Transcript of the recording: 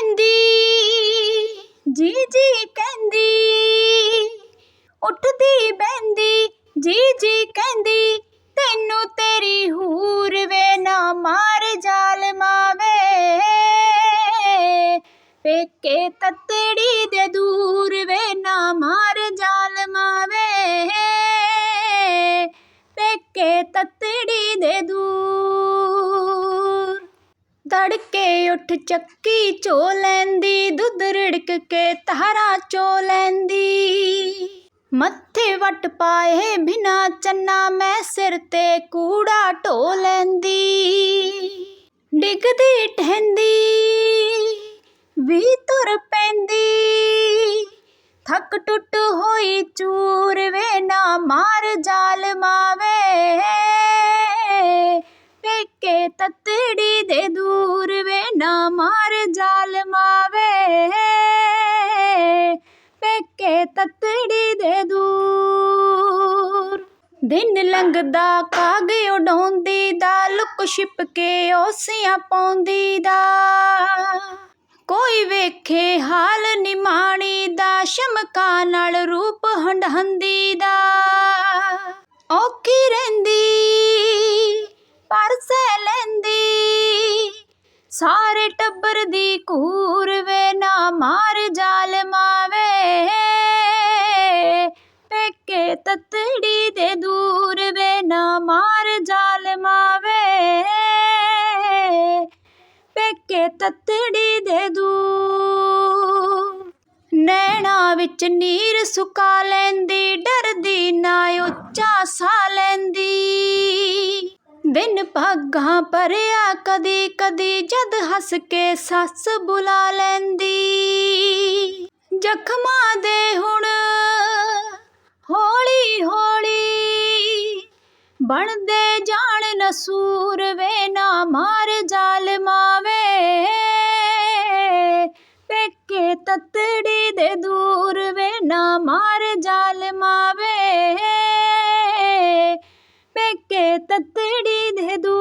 ਕਹਿੰਦੀ, ਜੀ ਜੀ ਕਹਿੰਦੀ, ਉੱਠਦੀ ਬੈੰਦੀ ਜੀ ਜੀ ਕਹਿੰਦੀ, ਤੈਨੂੰ ਤੇਰੀ ਹੂਰ ਵੇ ਨਾ ਮਾਰ ਜ਼ਾਲਮਾ ਵੇ ਫੇਕੇ ਤਤੜੀ ਦੇ ਤੜਕੇ ਉੱਠ ਚੱਕੀ ਚੋ ਲੈਂਦੀ, ਦੁੱਧ ਰਿੜਕ ਕੇ ਤਾਰਾ ਚੋ ਲੈਂਦੀ। ਮੱਥੇ ਵੱਟ ਪਾਏ ਬਿਨਾ ਚੰਨਾ, ਮੈਂ ਸਿਰ ਤੇ ਕੂੜਾ ਢੋ ਲੈਂਦੀ। ਡਿੱਗਦੀ ਟਹਿੰਦੀ ਵੀ ਤੁਰ ਪੈਂਦੀ। ਥੱਕ ਟੁੱਟ ਹੋਈ ਚੂਰ ਵੇ ਨਾ ਮਾਰ ਜਾਲ ਵੇ ਪੇਕੇ ਤਤੜੀ ਦੇ ਦੂਰ ਮਾਰ ਜ਼ਾਲਮਾ ਵੇ ਪੇਕੇ ਤਤੜੀ ਦੇ ਦੂਰ। ਦਿਨ ਲੰਘਦਾ, ਕਾਗ ਉਡਾਉਂਦੀ ਦਾ, ਲੁਕ ਛਿਪ ਕੇ ਓਸੀਆਂ ਪਾਉਂਦੀ ਦਾ। ਕੋਈ ਵੇਖੇ ਹਾਲ ਨਿਮਾਣੀ ਦਾ, ਸ਼ਮਕਾ ਨਾਲ ਰੂਪ ਹੰਢਾਂਦੀ ਦਾ। ਔਖੀ ਸਾਰੇ ਟੱਬਰ ਦੀ ਕੂਰ ਵੇ ਨਾ ਮਾਰ ਜ਼ਾਲਮਾ ਵੇ ਪੇਕੇ ਤਤੜੀ ਦੇ ਦੂਰ ਵੇ ਨਾ ਮਾਰ ਜ਼ਾਲਮਾ ਵੇ ਪੇਕੇ ਤਤੜੀ ਦੇ ਦੂਰ ਨੈਣਾ ਵਿੱਚ ਨੀਰ ਸੁਕਾ ਲੈਂਦੀ, ਡਰਦੀ ਨਾ ਉੱਚਾ ਸਾਹ। ਬਿਨ ਭਾਗਾਂ ਭਰਿਆ ਕਦੀ ਕਦੀ ਜਦ ਹੱਸ ਕੇ ਸੱਸ ਬੁਲਾ ਲੈਂਦੀ। ਜ਼ਖਮਾਂ ਦੇ ਹੁਣ ਹੌਲੀ ਹੌਲੀ ਬਣਦੇ ਜਾਣ ਨਸੂਰ ਵੇ ਨਾ ਮਾਰ ਜਾਲ ਮਾਵੇ। ਪੇਕੇ ਤਤੜੀ ਦੇ ਦੂਰ ਵੇ ਨਾ ਮਾਰ ਜਾਲ ਕੇ ਤਤੜੀ ਦੇ ਦੂ